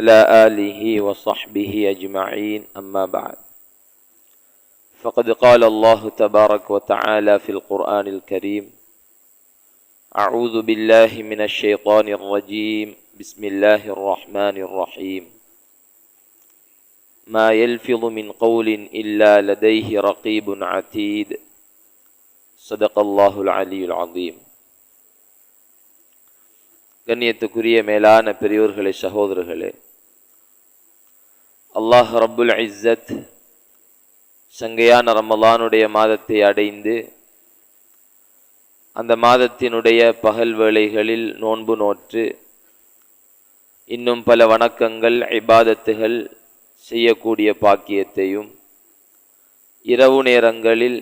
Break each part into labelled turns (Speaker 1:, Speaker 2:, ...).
Speaker 1: على آله وصحبه أجمعين أما بعد فقد قال الله تبارك وتعالى في القرآن الكريم أعوذ بالله من الشيطان الرجيم بسم الله الرحمن الرحيم ما يلفظ من قول إلا لديه رقيب عتيد صدق الله العلي العظيم கண்ணியத்துக்குரிய மேலான பெரியோர்களே சகோதரர்களே அல்லாஹ் ரபுல் இஸ்ஸத் சங்கையான ரமலானுடைய மாதத்தை அடைந்து அந்த மாதத்தினுடைய பகல் வேளைகளில் நோன்பு நோற்று இன்னும் பல வணக்கங்கள் இபாதத்துகள் செய்யக்கூடிய பாக்கியத்தையும் இரவு நேரங்களில்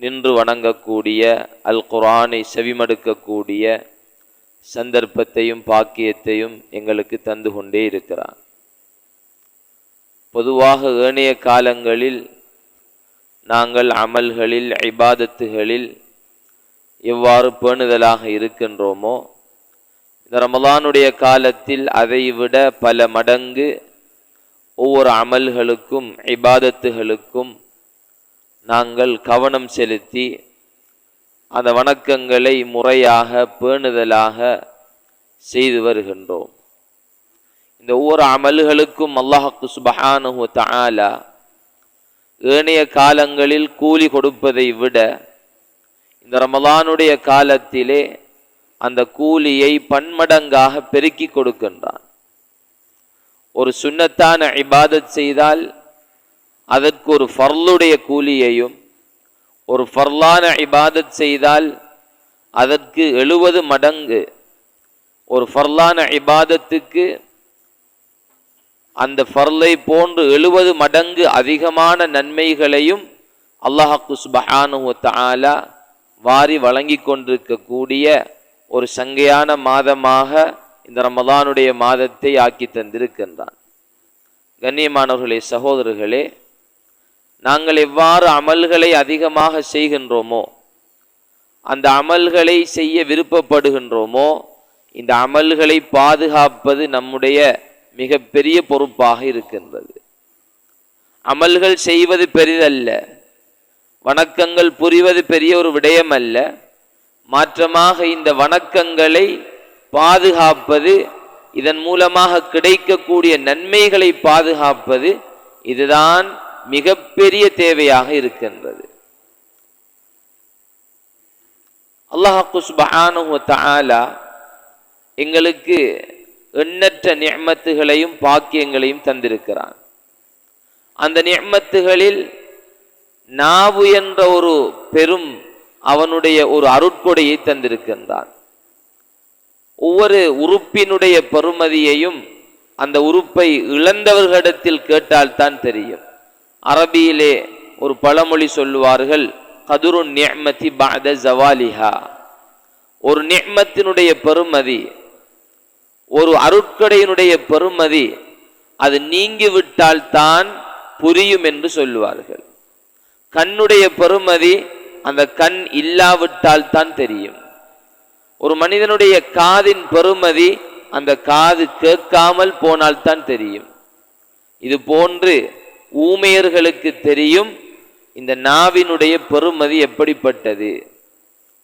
Speaker 1: நின்று வணங்கக்கூடிய அல் குரானை செவிமடுக்கக்கூடிய சந்தர்ப்பத்தையும் பாக்கியத்தையும் எங்களுக்கு தந்து கொண்டே இருக்கிறான். பொதுவாக ஏனைய காலங்களில் நாங்கள் அமல்களில் ஐபாதத்துகளில் எவ்வாறு பேணுதலாக இருக்கின்றோமோ இந்த ரமலானுடைய காலத்தில் அதைவிட பல மடங்கு ஒவ்வொரு அமல்களுக்கும் இபாதத்துகளுக்கும் நாங்கள் கவனம் செலுத்தி அந்த வணக்கங்களை முறையாக பேணுதலாக செய்து வருகின்றோம். இந்த ஒவ்வொரு அமல்களுக்கும் அல்லாஹு சுபஹானு தாலா ஏனைய காலங்களில் கூலி கொடுப்பதை விட இந்த ரமலானுடைய காலத்திலே அந்த கூலியை பன்மடங்காக பெருக்கி கொடுக்கின்றான். ஒரு சுன்னத்தான இபாதத் செய்தால் அதற்கு ஒரு ஃபர்லுடைய கூலியையும் ஒரு ஃபர்லான இபாதத் செய்தால் அதற்கு எழுபது மடங்கு ஒரு ஃபர்லான இபாதத்துக்கு அந்த ஃபர்லை போன்று எழுபது மடங்கு அதிகமான நன்மைகளையும் அல்லாஹாக்கு சுபஹானு தாலா வாரி வழங்கி கொண்டிருக்கக்கூடிய ஒரு சங்கையான மாதமாக இந்த ரமதானுடைய மாதத்தை ஆக்கி தந்திருக்கின்றான். கண்ணியமானவர்களே சகோதரர்களே நாங்கள் எவ்வாறு அமல்களை அதிகமாக செய்கின்றோமோ அந்த அமல்களை செய்ய விருப்பப்படுகின்றோமோ இந்த அமல்களை பாதுகாப்பது நம்முடைய மிக பெரிய பொறுப்பாக இருக்கின்றது. அமல்கள் செய்வது பெரிதல்ல. வணக்கங்கள் புரிவது பெரிய ஒரு விடயம் அல்ல மாற்றமாக இந்த வணக்கங்களை பாதுகாப்பது இதன் மூலமாக கிடைக்கக்கூடிய நன்மைகளை பாதுகாப்பது இதுதான் மிகப்பெரிய தேவையாக இருக்கின்றது. அல்லாஹு சுபஹானு தஆலா எங்களுக்கு எண்ணற்ற நியமத்துகளையும் பாக்கியங்களையும் தந்திருக்கிறான். அந்த நியமத்துகளில் நாவு என்ற ஒரு பெரும் அவனுடைய ஒரு அருட்கொடையை தந்திருக்கின்றான். ஒவ்வொரு உறுப்பினுடைய பெருமதியையும் அந்த உறுப்பை இழந்தவர்களிடத்தில் கேட்டால்தான் தெரியும். அரபியிலே ஒரு பழமொழி சொல்லுவார்கள் கதுரு நியமதி பாத ஜவாலிஹா. ஒரு நியமத்தினுடைய பெருமதி ஒரு அருட்கடையினுடைய பெருமதி அது நீங்கிவிட்டால்தான் புரியும் என்று சொல்லுவார்கள். கண்ணுடைய பெருமதி அந்த கண் இல்லாவிட்டால் தான் தெரியும். ஒரு மனிதனுடைய காதின் பெருமதி அந்த காது கேட்காமல் போனால்தான் தெரியும். இது போன்று ஊமையர்களுக்கு தெரியும் இந்த நாவினுடைய பெருமதி எப்படிப்பட்டது.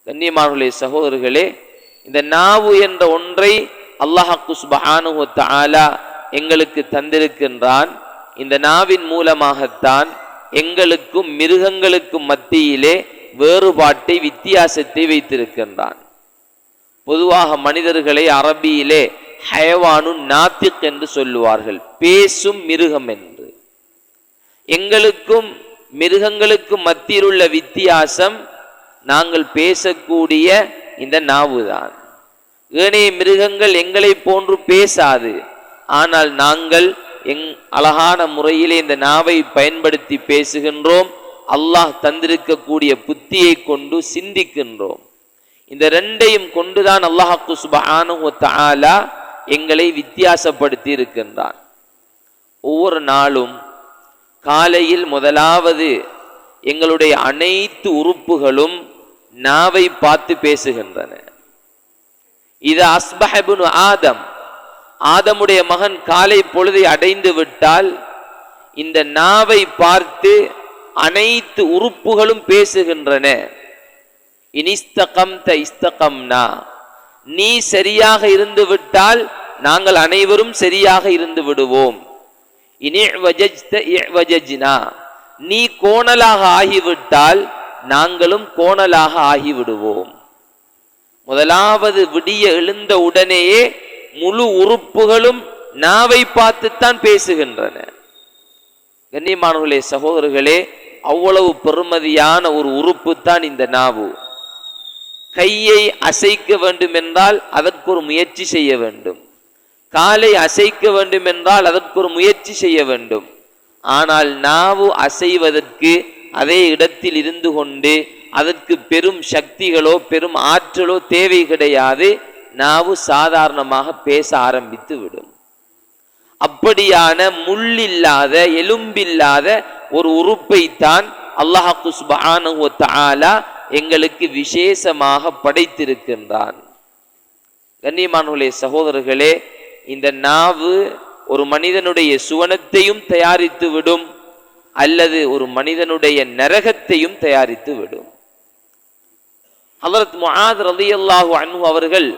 Speaker 1: கண்ணியமானே சகோதரர்களே இந்த நாவு என்ற ஒன்றை அல்லாஹாக்கு சுபஹானு ஆலா எங்களுக்கு தந்திருக்கின்றான். இந்த நாவின் மூலமாகத்தான் எங்களுக்கும் மிருகங்களுக்கும் மத்தியிலே வேறுபாட்டை வித்தியாசத்தை வைத்திருக்கின்றான். பொதுவாக மனிதர்களை அரபியிலே ஹயவானு நாத்திக் என்று சொல்லுவார்கள். பேசும் மிருகம் என்று. எங்களுக்கும் மிருகங்களுக்கும் மத்தியில் உள்ள வித்தியாசம் நாங்கள் பேசக்கூடிய இந்த நாவுதான். ஏனைய மிருகங்கள் எங்களை போன்று பேசாது. ஆனால் நாங்கள் எங் அழகான முறையிலே இந்த நாவை பயன்படுத்தி பேசுகின்றோம். அல்லாஹ் தந்திருக்கக்கூடிய புத்தியை கொண்டு சிந்திக்கின்றோம். இந்த ரெண்டையும் கொண்டுதான் அல்லாஹாக்கு சுபஹானு எங்களை வித்தியாசப்படுத்தி இருக்கின்றான். ஒவ்வொரு நாளும் காலையில் முதலாவது எங்களுடைய அனைத்து உறுப்புகளும் நாவை பார்த்து பேசுகின்றன. இது அஸ்பஹபுனு ஆதம். ஆதமுடைய மகன் காலை பொழுதை அடைந்து விட்டால் இந்த நாவை பார்த்து அனைத்து உறுப்புகளும் பேசுகின்றன. இனிஸ்தகம் த இஸ்தகம்னா நீ சரியாக இருந்து விட்டால் நாங்கள் அனைவரும் சரியாக இருந்து விடுவோம். இனி வஜஜ்னா நீ கோணலாக ஆகிவிட்டால் நாங்களும் கோணலாக ஆகிவிடுவோம். முதலாவது விடிய எழுந்த உடனேயே முழு உறுப்புகளும் நாவை பார்த்துத்தான் பேசுகின்றன. கண்ணியமானவர்களே சகோதரர்களே அவ்வளவு பெருமதியான ஒரு உறுப்பு தான் இந்த நாவு. கையை அசைக்க வேண்டும் என்றால் அதற்கு ஒரு முயற்சி செய்ய வேண்டும். காலை அசைக்க வேண்டும் என்றால் அதற்கு ஒரு முயற்சி செய்ய வேண்டும். ஆனால் நாவு அசைவதற்கு அதே இடத்தில் இருந்து கொண்டு அதற்கு பெரும் சக்திகளோ பெரும் ஆற்றலோ தேவை கிடையாது. நாவு சாதாரணமாக பேச ஆரம்பித்து விடும். அப்படியான முள்ளில்லாத எலும்பில்லாத ஒரு உறுப்பை தான் அல்லாஹு சுபானு எங்களுக்கு விசேஷமாக படைத்திருக்கின்றான். கண்ணியமானுடைய சகோதரர்களே இந்த நாவு ஒரு மனிதனுடைய சுவனத்தையும் தயாரித்து விடும் அல்லது ஒரு மனிதனுடைய நரகத்தையும் தயாரித்து விடும். ஹலரத் முஆத் ரலியல்லாஹு அன்ஹு அவர்கள்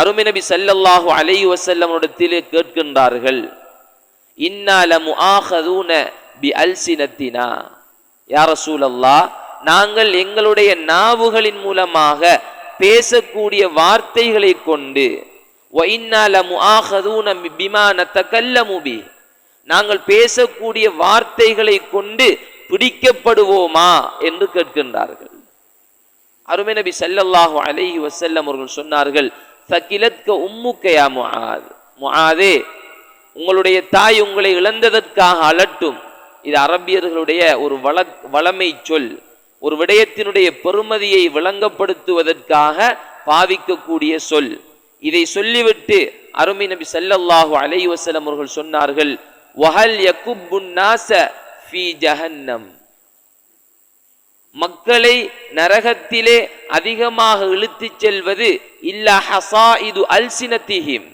Speaker 1: அருமை நபி ஸல்லல்லாஹு அலைஹி வஸல்லமிடத்திலே கேட்கின்றார்கள். இன்னால முஆஹதூன பி அல்சினத்தினா யா ரசூலல்லாஹ் நாங்கள் எங்களுடைய நாவுகளின் மூலமாக பேசக்கூடிய வார்த்தைகளை கொண்டு ஒயின்னால முஆஹதூன லமுஆஹதூன பிமா நாங்கள் பேசக்கூடிய வார்த்தைகளை கொண்டு பிடிக்கப்படுவோமா? என்று கேட்கின்றார்கள். அருமை நபி சல்லல்லாஹு அலைஹி வசல்லம் அவர்கள் சொன்னார்கள் சகிலத்க உம்முக்கையா முஆத். முஹாதே உங்களுடைய தாய் உங்களை இழந்ததற்காக அலட்டும். இது அரபியர்களுடைய ஒரு வள வளமை சொல். ஒரு விடயத்தினுடைய பெருமதியை விளங்கப்படுத்துவதற்காக பாவிக்கக்கூடிய சொல். இதை சொல்லிவிட்டு அருமை நபி சல்லல்லாஹு அலைஹி வஸல்லம் அவர்கள் சொன்னார்கள் வஹல் யகுப்புன் நாஸ ஜஹன்னம். மக்களை நரகத்திலே அதிகமாக இழுத்துச் செல்வது இல்லா ஹசா இது அல்சினத்திஹிம்.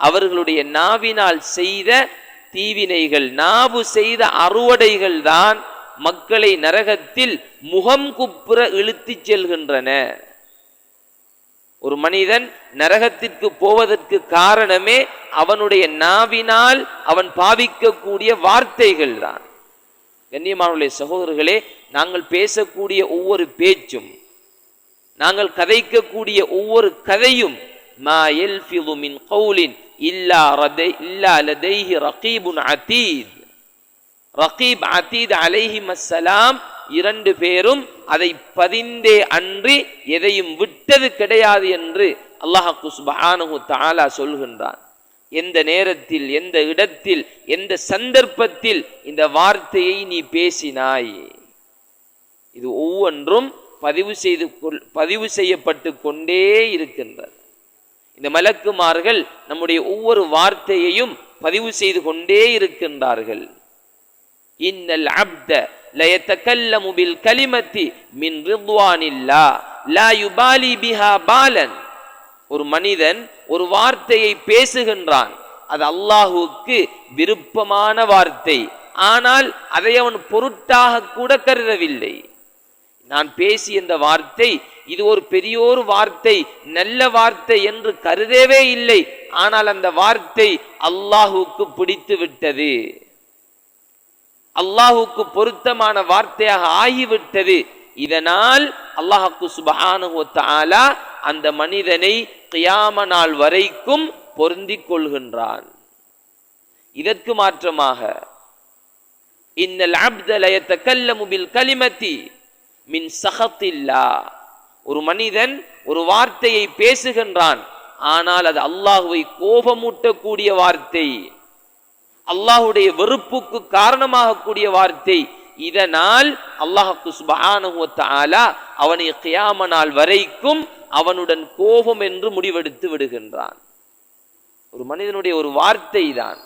Speaker 1: அவர்களுடைய நாவினால் செய்த தீவினைகள் நாவு செய்த அறுவடைகள் தான் மக்களை நரகத்தில் முகம் குப்புற இழுத்துச் செல்கின்றன. ஒரு மனிதன் நரகத்திற்கு போவதற்கு காரணமே அவனுடைய நாவினால் அவன் பாவிக்கக்கூடிய வார்த்தைகள் தான். கண்ணியமானவர்களே சகோதரர்களே நாங்கள் பேசக்கூடிய ஒவ்வொரு பேச்சும் நாங்கள் கதைக்கக்கூடிய ஒவ்வொரு கதையும் மா யல்ஃபிது மின் இல்லா ரதை இல்லா லதைஹி ரகீபுன் அதீத். ரகீப் அதீத் அலைஹிம் அஸ்ஸலாம் இரண்டு பேரும் அதை பதிந்தே அன்றி எதையும் விட்டது கிடையாது என்று அல்லாஹு சுப்ஹானஹு தாலா சொல்கின்றான். எந்த நேரத்தில் எந்த இடத்தில் எந்த சந்தர்ப்பத்தில் இந்த வார்த்தையை நீ பேசினாய்? இது ஒவ்வொன்றும் பதிவு செய்து கொள் பதிவு செய்யப்பட்டு கொண்டே இருக்கின்றது. இந்த மலக்குமார்கள் நம்முடைய ஒவ்வொரு வார்த்தையையும் பதிவு செய்து கொண்டே இருக்கின்றார்கள். இன்னல் அப்த கல்ல முபில் கலிமத்தி மின் ரித்வானில்லா லா யுபாலி பிஹா பாலன். ஒரு மனிதன் ஒரு வார்த்தையை பேசுகின்றான். அது அல்லாஹுவுக்கு விருப்பமான வார்த்தை. ஆனால் அதை அவன் பொருட்டாக கூட கருதவில்லை. நான் பேசிய இந்த வார்த்தை இது ஒரு பெரியோர் வார்த்தை நல்ல வார்த்தை என்று கருதவே இல்லை. ஆனால் அந்த வார்த்தை அல்லாஹுக்கு பிடித்து விட்டது. அல்லாஹுக்கு பொருத்தமான வார்த்தையாக ஆகிவிட்டது. இதனால் அல்லாஹுக்கு சுபஹானஹு அந்த மனிதனை கியாம நாள் வரைக்கும் பொருந்திக் கொள்கின்றான். இதற்கு மாற்றமாக இன்னல் அப்த லயத்தகல்லமு பில் கலிமத்தி மின் சகத்தில்லா ஒரு மனிதன் ஒரு வார்த்தையை பேசுகின்றான் ஆனால் அது அல்லாஹுவை கோபமூட்டக்கூடிய வார்த்தை அல்லாஹுடைய வெறுப்புக்கு காரணமாக கூடிய வார்த்தை இதனால் அல்லாஹு சுபஹானஹு அவனை கியாம நாள் வரைக்கும் அவனுடன் கோபம் என்று முடிவெடுத்து விடுகின்றான். ஒரு மனிதனுடைய ஒரு வார்த்தை தான்.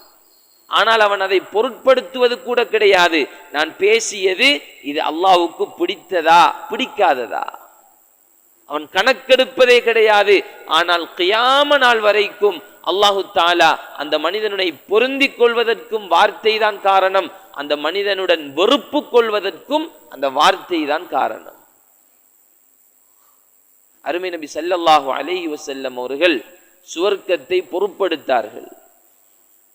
Speaker 1: ஆனால் அவன் அதை பொருட்படுத்துவது கூட கிடையாது. நான் பேசியது இது அல்லாவுக்கு பிடித்ததா? பிடிக்காததா? அவன் கணக்கெடுப்பதே கிடையாது. ஆனால் கியாம நாள் வரைக்கும் அல்லாஹு தாலா அந்த மனிதனுடைய பொருந்திக் கொள்வதற்கும் வார்த்தை தான் காரணம். அந்த மனிதனுடன் வெறுப்பு கொள்வதற்கும் அந்த வார்த்தை தான் காரணம். அருமை நபி ஸல்லல்லாஹு அலைஹி வசல்லம் அவர்கள் சுவர்க்கத்தை பொருட்படுத்தார்கள்.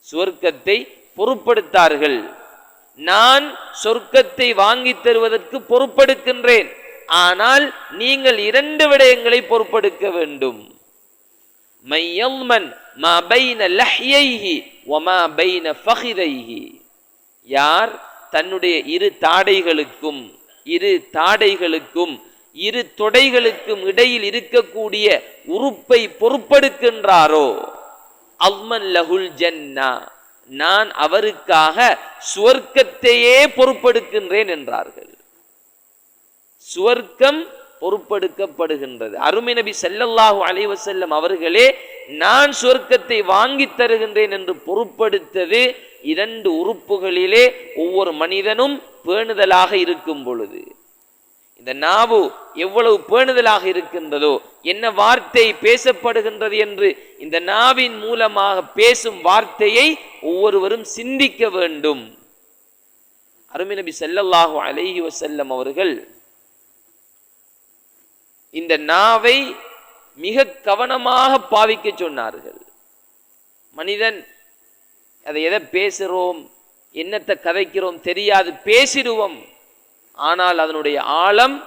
Speaker 1: சுவர்க்கத்தை பொருட்படுத்தார்கள். நான் சொர்க்கத்தை வாங்கி தருவதற்கு பொறுப்பெடுக்கின்றேன். ஆனால் நீங்கள் இரண்டு விடயங்களை பொறுப்பெடுக்க வேண்டும். பைன யார்? தன்னுடைய இரு தாடைகளுக்கும் இரு தாடைகளுக்கும் இரு தொடைகளுக்கும் இடையில் இருக்கக்கூடிய உறுப்பை பொறுப்பெடுக்கின்றாரோ அல்மன் லஹுல் ஜன்னா. நான் அவருக்காக சுவர்க்கத்தையே பொறுப்பெடுக்கின்றேன் என்றார்கள். சுவர்க்கம் பொறுப்படுக்கப்படுகின்றது அருமை நபி செல்லல்லாஹு அலைவசல்லம் அவர்களே நான் சுவர்க்கத்தை வாங்கித் தருகின்றேன் என்று பொறுப்படுத்தது இரண்டு உறுப்புகளிலே ஒவ்வொரு மனிதனும் பேணுதலாக இருக்கும் பொழுது. இந்த நாவு எவ்வளவு பேணுதலாக இருக்கின்றதோ என்ன வார்த்தை பேசப்படுகின்றது என்று இந்த நாவின் மூலமாக பேசும் வார்த்தையை ஒவ்வொருவரும் சிந்திக்க வேண்டும். அருமை நபி செல்லல்லாஹு அலைஹி வசல்லம் அவர்கள் இந்த நாவை மிக கவனமாக பாவிக்க சொன்னார்கள். மனிதன் அதை எதை பேசுகிறோம் என்னத்தை கதைக்கிறோம் தெரியாது பேசிடுவோம். ஆனால் அதனுடைய ஆழம்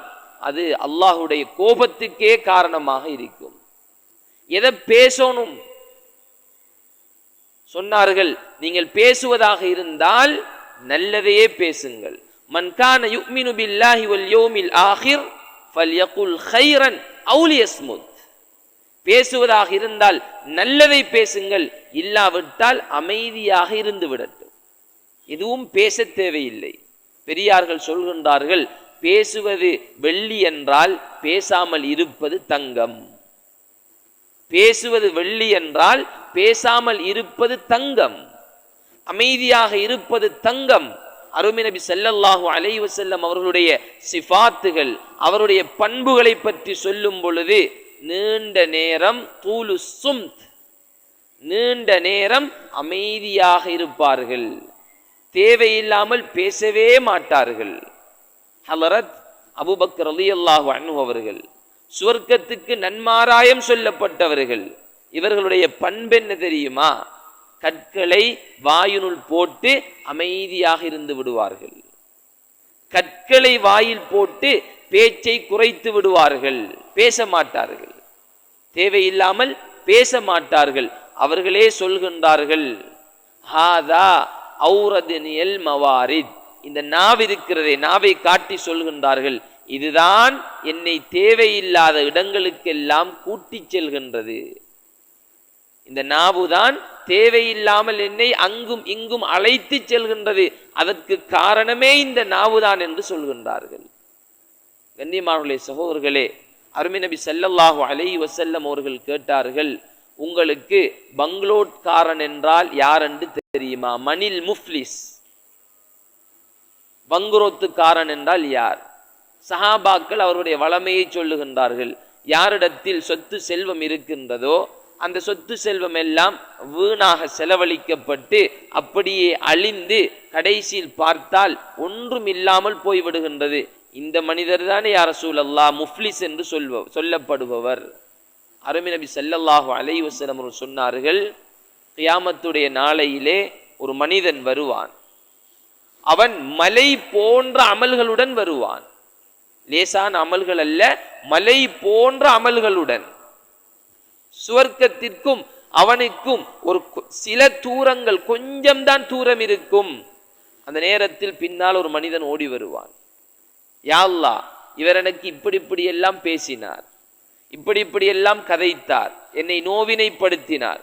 Speaker 1: அது அல்லாஹுடைய கோபத்துக்கே காரணமாக இருக்கும். எதை பேசணும்? சொன்னார்கள் நீங்கள் பேசுவதாக இருந்தால் நல்லதையே பேசுங்கள். மன்கான யுக்மினு பில்லாஹி வல் யோமில் ஆஹிர் ஃபல்யகுல் ஹைரன் அவுலியஸ்முத் பேசுவதாக இருந்தால் நல்லதை பேசுங்கள் இல்லாவிட்டால் அமைதியாக இருந்து விடட்டும். எதுவும் பேச தேவையில்லை. பெரியார்கள் சொல்கின்றார்கள் பேசுவது வெள்ளி என்றால் பேசாமல் இருப்பது தங்கம். பேசுவது வெள்ளி என்றால் பேசாமல் இருப்பது தங்கம். அமைதியாக இருப்பது தங்கம். அருமை நபி ஸல்லல்லாஹு அலைஹி அவர்களுடைய சிஃபாத்துகள் அவருடைய பண்புகளை பற்றி சொல்லும் பொழுது நீண்ட நேரம் தூலு சும்த் நீண்ட நேரம் அமைதியாக இருப்பார்கள். தேவையில்லாமல் பேசவே மாட்டார்கள். ஹலரத் அபுபக்கர் ரலியல்லாஹு அன்ஹு அவர்கள் சுவர்க்கத்துக்கு நன்மாராயம் சொல்லப்பட்டவர்கள். இவர்களுடைய பண்பென்ன தெரியுமா? கற்களை வாயினுள் போட்டு அமைதியாக இருந்து விடுவார்கள். கற்களை வாயில் போட்டு பேச்சை குறைத்து விடுவார்கள். பேச மாட்டார்கள். தேவையில்லாமல் பேச மாட்டார்கள். அவர்களே சொல்கின்றார்கள் ஹாதா ஔரதினியல் மவாரித். இந்த நாவ் இருக்கிறதே நாவை காட்டி சொல்கின்றார்கள். இதுதான் என்னை தேவையில்லாத இடங்களுக்கெல்லாம் கூட்டிச் செல்கின்றது. இந்த நாவுதான் தேவையில்லாமல் என்னை அங்கும் இங்கும் அழைத்து செல்கின்றது. அதற்கு காரணமே இந்த நாவுதான் என்று சொல்கின்றார்கள். கண்ணியமானுடைய சகோதரர்களே அருமை நபி ஸல்லல்லாஹு அலைஹி வஸல்லம் அவர்கள் கேட்டார்கள் உங்களுக்கு பங்களோட்காரன் என்றால் யார் என்று தெரியுமா? மணில் முஃப்லிஸ். பங்குரோத்துக்காரன் என்றால் யார்? சஹாபாக்கள் அவருடைய வளமையை சொல்லுகின்றார்கள் யாரிடத்தில் சொத்து செல்வம் இருக்கின்றதோ அந்த சொத்து செல்வம் எல்லாம் வீணாக செலவழிக்கப்பட்டு அப்படியே அழிந்து கடைசியில் பார்த்தால் ஒன்றும் இல்லாமல் போய்விடுகின்றது. இந்த மனிதர் தானே யார சூழல்லா முஃப்லிஸ் என்று சொல்வ சொல்லப்படுபவர். அருமி நபி சல்லல்லாஹு அலைவசலம் சொன்னார்கள் கியாமத்துடைய நாளையிலே ஒரு மனிதன் வருவான். அவன் மலை போன்ற அமல்களுடன் வருவான். லேசான அமல்கள் அல்ல மலை போன்ற அமல்களுடன். சுவர்க்கத்திற்கும் அவனுக்கும் ஒரு சில தூரங்கள் கொஞ்சம்தான் தூரம் இருக்கும். அந்த நேரத்தில் பின்னால் ஒரு மனிதன் ஓடி வருவான். யா அல்லாஹ் இவர் எனக்கு இப்படி இப்படி எல்லாம் பேசினார். இப்படி இப்படி எல்லாம் கதைத்தார். என்னை நோவினைப்படுத்தினார்.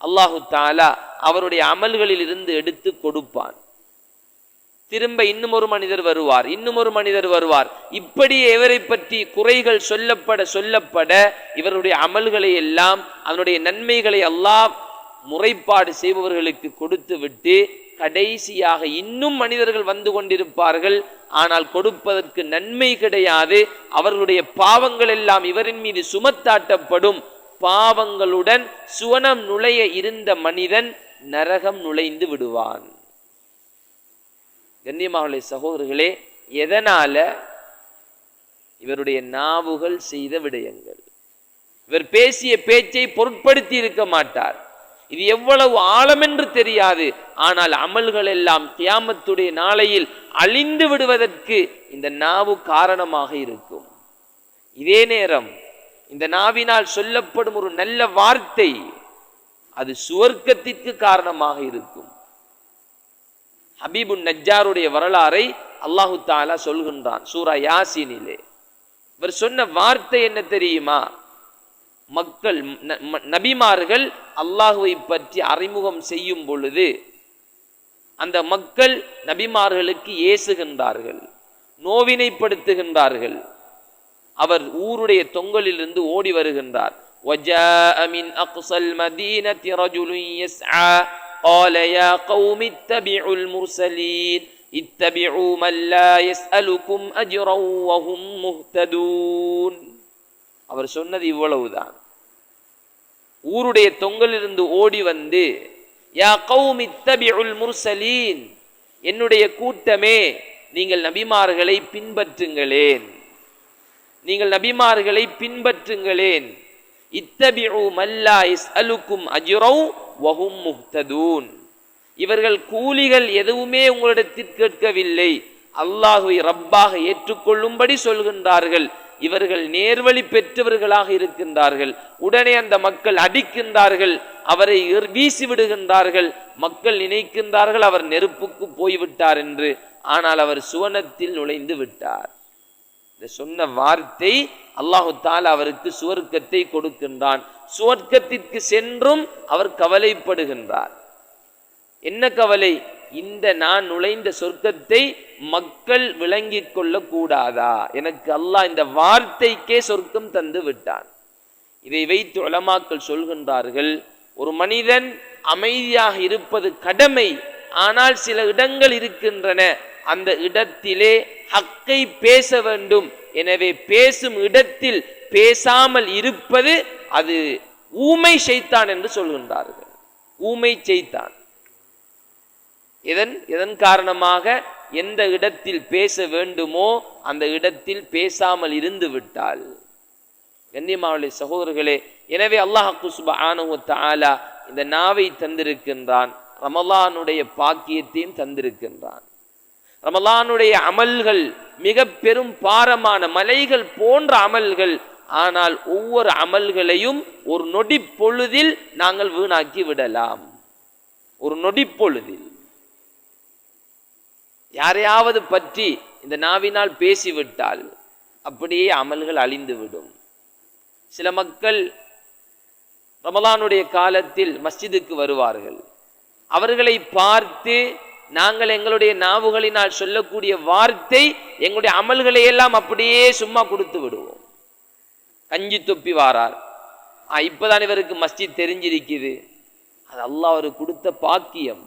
Speaker 1: அல்லாஹு தாலா அவருடைய அமல்களில் இருந்து எடுத்து கொடுப்பான். திரும்ப இன்னும் ஒரு மனிதர் வருவார் இன்னும் ஒரு மனிதர் வருவார். இப்படி இவரை பற்றி குறைகள் சொல்லப்பட சொல்லப்பட இவருடைய அமல்களை எல்லாம் அதனுடைய நன்மைகளை எல்லாம் முறைப்பாடு செய்பவர்களுக்கு கொடுத்து விட்டு கடைசியாக இன்னும் மனிதர்கள் வந்து கொண்டிருப்பார்கள். ஆனால் கொடுப்பதற்கு நன்மை கிடையாது. அவர்களுடைய பாவங்கள் எல்லாம் இவரின் மீது சுமத்தாட்டப்படும். பாவங்களுடன் சுவனம் நுழைய இருந்த மனிதன் நரகம் நுழைந்து விடுவான். கண்ணியமாவளை சகோதரர்களே எதனால இவருடைய நாவுகள் செய்த விடயங்கள்? இவர் பேசிய பேச்சை பொருட்படுத்தி இருக்க மாட்டார். இது எவ்வளவு ஆழம் என்று தெரியாது. ஆனால் அமல்கள் எல்லாம் கியாமத்துடைய நாளையில் அழிந்து விடுவதற்கு இந்த நாவு காரணமாக இருக்கும். இதே நேரம் இந்த நாவினால் சொல்லப்படும் ஒரு நல்ல வார்த்தை அது சுவர்க்கத்திற்கு காரணமாக இருக்கும். ஹபீபு நஜ்ஜாருடைய வரலாறை அல்லாஹு தாலா சொல்கின்றான் சூரா யாசினிலே இவர் சொன்ன வார்த்தை என்ன தெரியுமா மக்கள் ந- ம- நபிமார்கள் அல்லாஹுவை பற்றி அறிமுகம் செய்யும் பொழுது அந்த மக்கள் நபிமார்களுக்கு ஏசுகின்றார்கள் நோவினைப்படுத்துகின்றார்கள் அவர் ஊருடைய தொங்கலிலிருந்து ஓடி வருகின்றார் وجاء من أقصى المدينة رجل يسعى قال يا قوم اتبعوا المرسلين اتبعوا من لا يسألكم أجرا وهم مهتدون அவர் சொன்னது இவ்வளவுதான் ஊருடைய தொங்கலிலிருந்து ஓடி வந்து யா கௌமி இத்தபிஉல் முர்சலீன் என்னுடைய கூட்டமே நீங்கள் நபிமார்களை பின்பற்றுங்களேன் நீங்கள் நபிமார்களை பின்பற்றுங்களேன் இத்தபிஉ மல்லா இஸ்அலுக்கும் அஜ்ரௌ வஹும் முஹ்ததூன். இவர்கள் கூலிகள் எதுவுமே உங்களிடத்தில் கேட்கவில்லை. அல்லாஹுவை ரப்பாக ஏற்றுக்கொள்ளும்படி சொல்கின்றார்கள். இவர்கள் நேர்வழி பெற்றவர்களாக இருக்கின்றார்கள். உடனே அந்த மக்கள் அடிக்கின்றார்கள். அவரை வீசி விடுகின்றார்கள். மக்கள் நினைக்கின்றார்கள் அவர் நெருப்புக்கு போய்விட்டார் என்று. ஆனால் அவர் சுவனத்தில் நுழைந்து விட்டார். இந்த சொன்ன வார்த்தை அல்லாஹு தால் அவருக்கு சுவர்க்கத்தை கொடுக்கின்றான். சுவர்க்கத்திற்கு சென்றும் அவர் கவலைப்படுகின்றார். என்ன கவலை? இந்த நான் நுழைந்த சொர்க்கத்தை மக்கள் விளங்கி கொள்ள கூடாதா எனக்கு அல்லாஹ் இந்த வார்த்தைக்கே சொர்க்கம் தந்து விட்டான். இதை வைத்து உலமாக்கள் சொல்கின்றார்கள் ஒரு மனிதன் அமைதியாக இருப்பது கடமை ஆனால் சில இடங்கள் இருக்கின்றன. அந்த இடத்திலே ஹக்கை பேச வேண்டும். எனவே பேசும் இடத்தில் பேசாமல் இருப்பது அது ஊமை செய்தான் என்று சொல்கின்றார்கள். ஊமை செய்தான் இதன் இதன் காரணமாக எந்த இடத்தில் பேச வேண்டுமோ அந்த இடத்தில் பேசாமல் இருந்து விட்டால். கண்ணியமாவளி சகோதரர்களே எனவே அல்லாஹு சுப்ஹானஹு வ இந்த நாவை தந்திருக்கின்றான் ரமலானுடைய பாக்கியத்தையும் தந்திருக்கின்றான். ரமலானுடைய அமல்கள் மிக பெரும் பாரமான மலைகள் போன்ற அமல்கள். ஆனால் ஒவ்வொரு அமல்களையும் ஒரு நொடி பொழுதில் நாங்கள் வீணாக்கி விடலாம். ஒரு நொடி பொழுதில். யாரையாவது பற்றி இந்த நாவினால் பேசிவிட்டால் அப்படியே அமல்கள் அழிந்துவிடும். சில மக்கள் ரமலானுடைய காலத்தில் மஸ்ஜிதுக்கு வருவார்கள். அவர்களை பார்த்து நாங்கள் எங்களுடைய நாவுகளினால் சொல்லக்கூடிய வார்த்தை எங்களுடைய அமல்களை எல்லாம் அப்படியே சும்மா கொடுத்து விடுவோம். கஞ்சி தொப்பி வாரார். இப்போதான் இப்பதான் இவருக்கு மஸ்ஜித் தெரிஞ்சிருக்குது. அது அல்லாஹ் அவருக்கு கொடுத்த பாக்கியம்.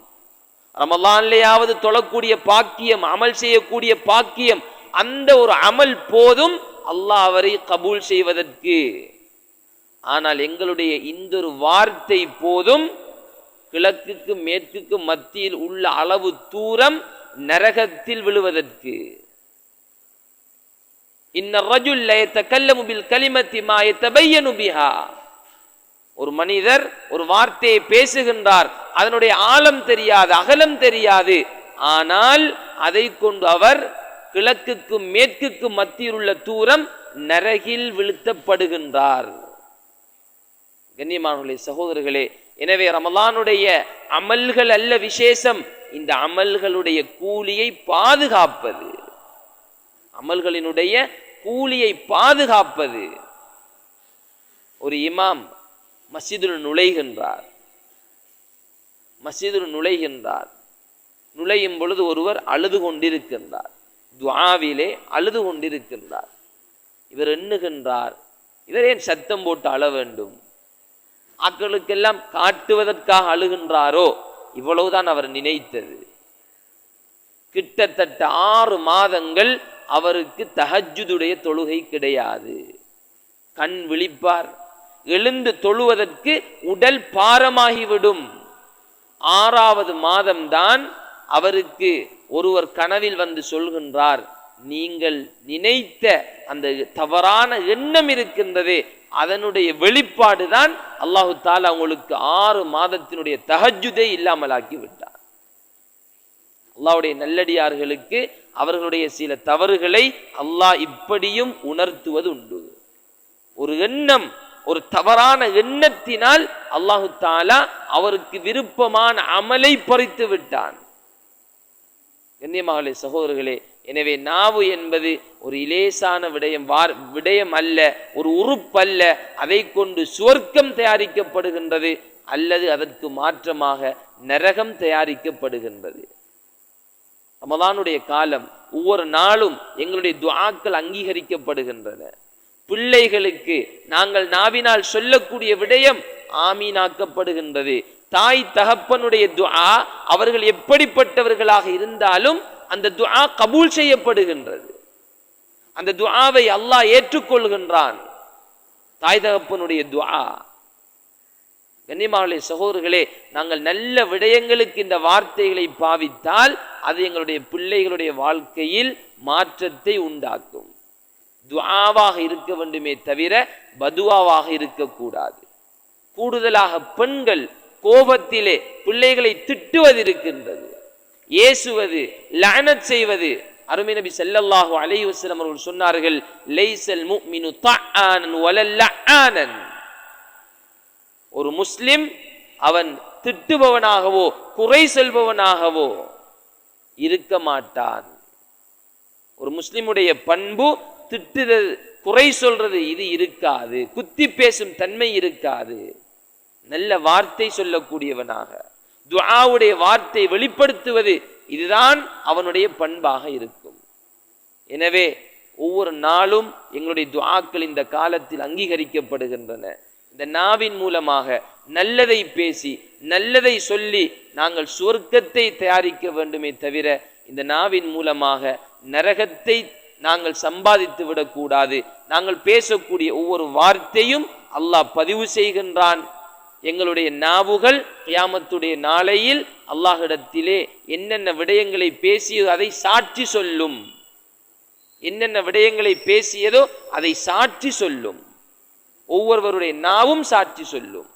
Speaker 1: ரமலான்லேயாவது தொழக்கூடிய பாக்கியம் அமல் செய்யக்கூடிய பாக்கியம் அந்த ஒரு அமல் போதும் அல்லாஹ் அவரை கபூல் செய்வதற்கு. ஆனால் எங்களுடைய இந்த ஒரு வார்த்தை போதும் கிழக்குக்கு மேற்குக்கு மத்தியில் உள்ள அளவு தூரம் நரகத்தில் விழுவதற்கு. ஒரு மனிதர் ஒரு வார்த்தையை பேசுகின்றார் அதனுடைய ஆழம் தெரியாது அகலம் தெரியாது. ஆனால் அதை கொண்டு அவர் கிழக்குக்கும் மேற்குக்கும் மத்தியில் உள்ள தூரம் நரகில் விழுத்தப்படுகின்றார். கண்ணியமானவர்களே சகோதரர்களே எனவே ரமலானுடைய அமல்கள் அல்ல விசேஷம். இந்த அமல்களுடைய கூலியை பாதுகாப்பது. அமல்களினுடைய கூலியை பாதுகாப்பது. ஒரு இமாம் மசிதுல் நுழைகின்றார். மசிதுல் நுழைகின்றார். நுழையும் பொழுது ஒருவர் அழுது கொண்டிருக்கின்றார். துவாவிலே அழுது கொண்டிருக்கின்றார். இவர் எண்ணுகின்றார். இவர் ஏன் சத்தம் போட்டு அழ வேண்டும்? ஆக்களுக்கெல்லாம் காட்டுவதற்காக அழுகின்றாரோ? இவ்வளவுதான் அவர் நினைத்தது. கிட்டத்தட்ட ஆறு மாதங்கள் அவருக்கு தஹஜுடைய தொழுகை கிடையாது. கண் விழிப்பார். எழுந்து தொழுவதற்கு உடல் பாரமாகிவிடும். ஆறாவது மாதம்தான் அவருக்கு ஒருவர் கனவில் வந்து சொல்கின்றார் நீங்கள் நினைத்த அந்த தவறான எண்ணம் இருக்கின்றதே அதனுடைய வெளிப்பாடு தான் அல்லாஹு தாலா உங்களுக்கு ஆறு மாதத்தினுடைய தஹஜுதை இல்லாமலாக்கி விட்டார் அல்லாவுடைய நல்லடியார்களுக்கு அவர்களுடைய சில தவறுகளை அல்லாஹ் இப்படியும் உணர்த்துவது உண்டு. ஒரு எண்ணம் ஒரு தவறான எண்ணத்தினால் அல்லாஹு தாலா அவருக்கு விருப்பமான அமலை பறித்து விட்டான். கண்ணியமகளே சகோதரர்களே எனவே நாவு என்பது ஒரு இலேசான விடயம் வார் விடயம் அல்ல ஒரு உறுப்பல்ல அதை கொண்டு சுவர்க்கம் தயாரிக்கப்படுகின்றது அல்லது அதற்கு மாற்றமாக நரகம் தயாரிக்கப்படுகின்றது. ரமதானுடைய காலம் ஒவ்வொரு நாளும் எங்களுடைய துவாக்கள் அங்கீகரிக்கப்படுகின்றன. பிள்ளைகளுக்கு நாங்கள் நாவினால் சொல்லக்கூடிய விடயம் ஆமீனாக்கப்படுகின்றது. தாய் தகப்பனுடைய துஆ அவர்கள் எப்படிப்பட்டவர்களாக இருந்தாலும் அந்த துஆ கபூல் செய்யப்படுகின்றது. அந்த துஆவை அல்லாஹ் ஏற்றுக்கொள்கின்றான். தாய் தகப்பனுடைய துஆ. கண்ணியமாவளே சகோதரர்களே நாங்கள் நல்ல விடயங்களுக்கு இந்த வார்த்தைகளை பாவித்தால் அது எங்களுடைய பிள்ளைகளுடைய வாழ்க்கையில் மாற்றத்தை உண்டாக்கும். துவாவாக இருக்க வேண்டுமே தவிர பதுவாவாக இருக்கக்கூடாது. கூடுதலாக பெண்கள் கோபத்திலே பிள்ளைகளை திட்டுவது இருக்கின்றது ஏசுவது லனத் செய்வது. அருமை நபி செல்லல்லாஹு அலை வசலம் அவர்கள் சொன்னார்கள் லைஸல் முஃமினு தஆனன் வலல்ல ஆனன் ஒரு முஸ்லிம் அவன் திட்டுபவனாகவோ குறை சொல்பவனாகவோ இருக்க மாட்டான். ஒரு முஸ்லிமுடைய பண்பு திட்டுதல் குறை சொல்றது இது இருக்காது. குத்தி பேசும் தன்மை இருக்காது. நல்ல வார்த்தை சொல்லக்கூடியவனாக. துஆவுடைய வார்த்தை வெளிப்படுத்துவது இதுதான் அவனுடைய பண்பாக இருக்கும். எனவே ஒவ்வொரு நாளும் எங்களுடைய துவாக்கள் இந்த காலத்தில் அங்கீகரிக்கப்படுகின்றன. இந்த நாவின் மூலமாக நல்லதை பேசி நல்லதை சொல்லி நாங்கள் சுவர்க்கத்தை தயாரிக்க வேண்டுமே தவிர இந்த நாவின் மூலமாக நரகத்தை நாங்கள் சம்பாதித்து விடக்கூடாது. நாங்கள் பேசக்கூடிய ஒவ்வொரு வார்த்தையும் அல்லாஹ் பதிவு செய்கின்றான். எங்களுடைய நாவுகள் கியாமத்துடைய நாளையில் அல்லாஹிடத்திலே என்னென்ன விடயங்களை பேசியதோ அதை சாட்சி சொல்லும். என்னென்ன விடயங்களை பேசியதோ அதை சாட்சி சொல்லும். ஒவ்வொருவருடைய நாவும் சாட்சி சொல்லும்.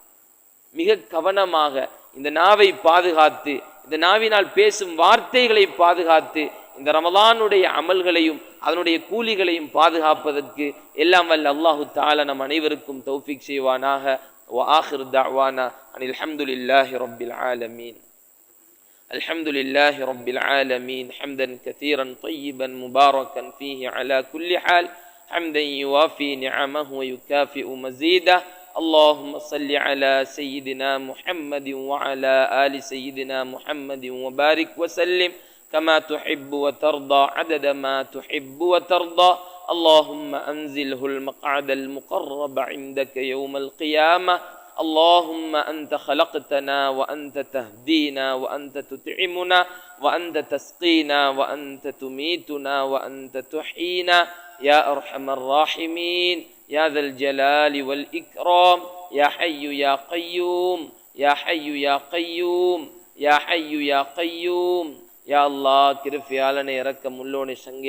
Speaker 1: மிக கவனமாக இந்த நாவை பாதுகாத்து இந்த நாவினால் பேசும் வார்த்தைகளை பாதுகாத்து இந்த ரமலானுடைய அமல்களையும் அதனுடைய கூலிகளையும் பாதுகாப்பதற்கு எல்லாம் வல்ல அல்லாஹு தாலா நம் அனைவருக்கும் தௌஃபிக் செய்வானாக. وآخر دعوانا أن الحمد لله رب العالمين. الحمد لله رب العالمين. حمدا كثيرا طيبا مباركا فيه على كل حال. حمدا يوافي نعمه ويكافئ مزيده. اللهم صل على سيدنا محمد وعلى آل سيدنا محمد وبارك وسلم. كما تحب وترضى. عدد ما تحب وترضى. اللهم أنزله المقعد المقرب عندك يوم القيامة. اللهم أنت خلقتنا وأنت تهدينا وأنت تطعمنا وأنت تسقينا وأنت تميتنا وأنت تحيينا. يا أرحم الراحمين. يا ذا الجلال والإكرام. يا حي يا قيوم. يا حي يا قيوم. يا حي يا قيوم. يا الله كرف يالني ركم اللون شنگ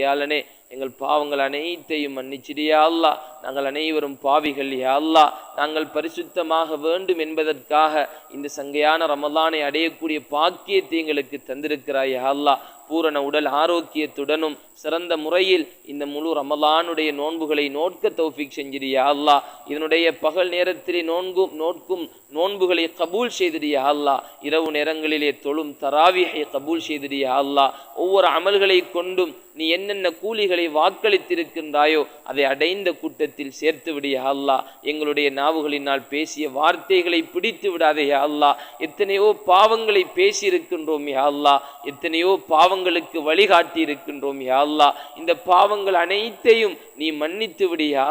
Speaker 1: எங்கள் பாவங்கள் அனைத்தையும் மன்னிச்சிடியா அல்லா நாங்கள் அனைவரும் பாவிகள். யா அல்லா நாங்கள் பரிசுத்தமாக வேண்டும் என்பதற்காக இந்த சங்கையான ரமலானை அடையக்கூடிய பாக்கியத்தை எங்களுக்கு தந்திருக்கிறாய். யா அல்லா பூரண உடல் ஆரோக்கியத்துடனும் சிறந்த முறையில் இந்த முழு ரமலானுடைய நோன்புகளை நோட்க தௌஃபிக் செஞ்சிரியா அல்லா இதனுடைய பகல் நேரத்திலே நோன்பும் நோட்கும் நோன்புகளை கபூல் செய்திரியா அல்லா இரவு நேரங்களிலே தொழும் தராவியை கபூல் செய்திரியா அல்லா ஒவ்வொரு அமல்களை கொண்டும் நீ என்னென்ன கூலிகளை வாக்களித்திருக்கின்றாயோ அதை அடைந்த கூட்டத்தில் சேர்த்து விடியா அல்லா எங்களுடைய நாவுகளினால் பேசிய வார்த்தைகளை பிடித்து விடாதே யா அல்லா எத்தனையோ பாவங்களை பேசியிருக்கின்றோம் யா அல்லா எத்தனையோ பாவங்களுக்கு வழிகாட்டி இருக்கின்றோம் யா அல்லா இந்த பாவங்கள் அனைத்தையும் நீ மன்னித்து விடு யா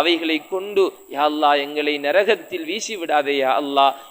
Speaker 1: அவைகளை கொண்டு யா எங்களை நரகத்தில் வீசி விடாதே யா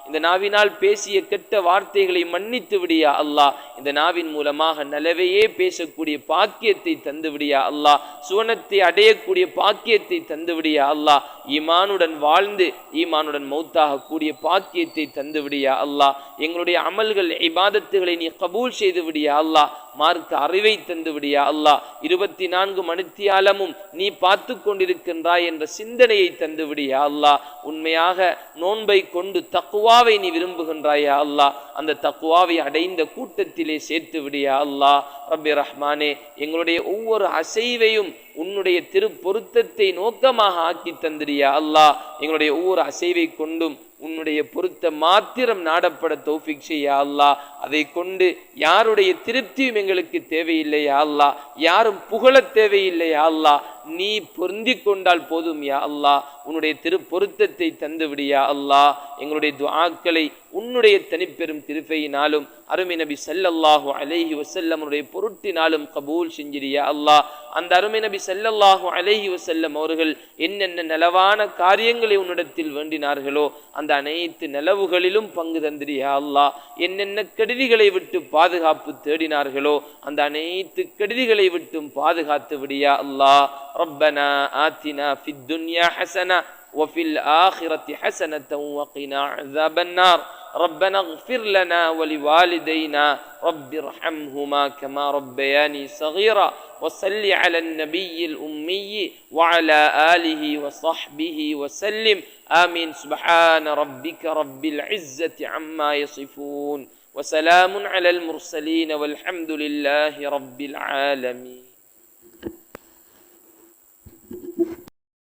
Speaker 1: இந்த நாவினால் பேசிய கெட்ட வார்த்தைகளை மன்னித்து விடியா அல்லா இந்த நாவின் மூலமாக நலவையே பேசக்கூடிய பாக்கியத்தை தந்து விடியா அல்லா சுவனத்தை அடையக்கூடிய பாக்கியத்தை தந்து விடியா அல்லாஹ். ஈமானுடன் வாழ்ந்து ஈமானுடன் மௌத்தாக கூடிய பாக்கியத்தை தந்து விடியா அல்லாஹ். எங்களுடைய அமல்கள் இபாதத்துகளை நீ கபூல் செய்து விடியா அல்லா மார்க்க அறிவை தந்து விடியா அல்லாஹ். இருபத்தி நான்கு மணித்தியாலமும் நீ பார்த்து கொண்டிருக்கின்றாய் என்ற சிந்தனையை தந்துவிடியா அல்லாஹ். உண்மையாக நோன்பை கொண்டு தக்குவாவை நீ விரும்புகின்றாயா அல்லாஹ். அந்த தக்குவாவை அடைந்த கூட்டத்திலே சேர்த்து விடியா அல்லாஹ். ரபி ரஹ்மானே எங்களுடைய ஒவ்வொரு அசைவையும் உன்னுடைய திருப்பொருத்தத்தை நோக்கமாக ஆக்கி தந்திரியா அல்லாஹ். எங்களுடைய ஒவ்வொரு அசைவை கொண்டும் உன்னுடைய பொருத்த மாத்திரம் நாடப்பட தௌஃபிக் செய்யா அல்லாஹ். அதை கொண்டு யாருடைய திருப்தியும் எங்களுக்கு தேவையில்லையா அல்லாஹ். யாரும் புகழ தேவையில்லையா அல்லாஹ். நீ பொருந்தி கொண்டால் போதும் யா அல்லாஹ். உன்னுடைய திரு பொருத்தத்தை தந்து விடியா அல்லாஹ். எங்களுடைய துவாக்களை உன்னுடைய தனிப்பெரும் திருப்பையினாலும் அருமை நபி செல்லல்லாஹு அலைஹி வசல்லமனுடைய பொருட்டினாலும் கபூல் செஞ்சிரியா அல்லாஹ். அந்த அருமை நபி செல்லல்லாஹு அலைஹி வசல்லம் அவர்கள் என்னென்ன நிலவான காரியங்களை உன்னிடத்தில் வேண்டினார்களோ அந்த அனைத்து நிலவுகளிலும் பங்கு தந்திரியா அல்லாஹ். என்னென்ன கெடுதிகளை விட்டு பாதுகாப்பு தேடினார்களோ அந்த அனைத்து கெடுதிகளை விட்டும் பாதுகாத்து விடியா அல்லாஹ். ரப்பனா ஆத்தினா ஃபித் துன்யா ஹசனா وفي الآخرة حسنة وقنا عذاب النار. ربنا اغفر لنا ولوالدينا رب ارحمهما كما ربياني صغيرا. وصل على النبي الأمي وعلى آله وصحبه وسلم. آمين. سبحان ربك رب العزة عما يصفون. وسلام على المرسلين والحمد لله رب العالمين.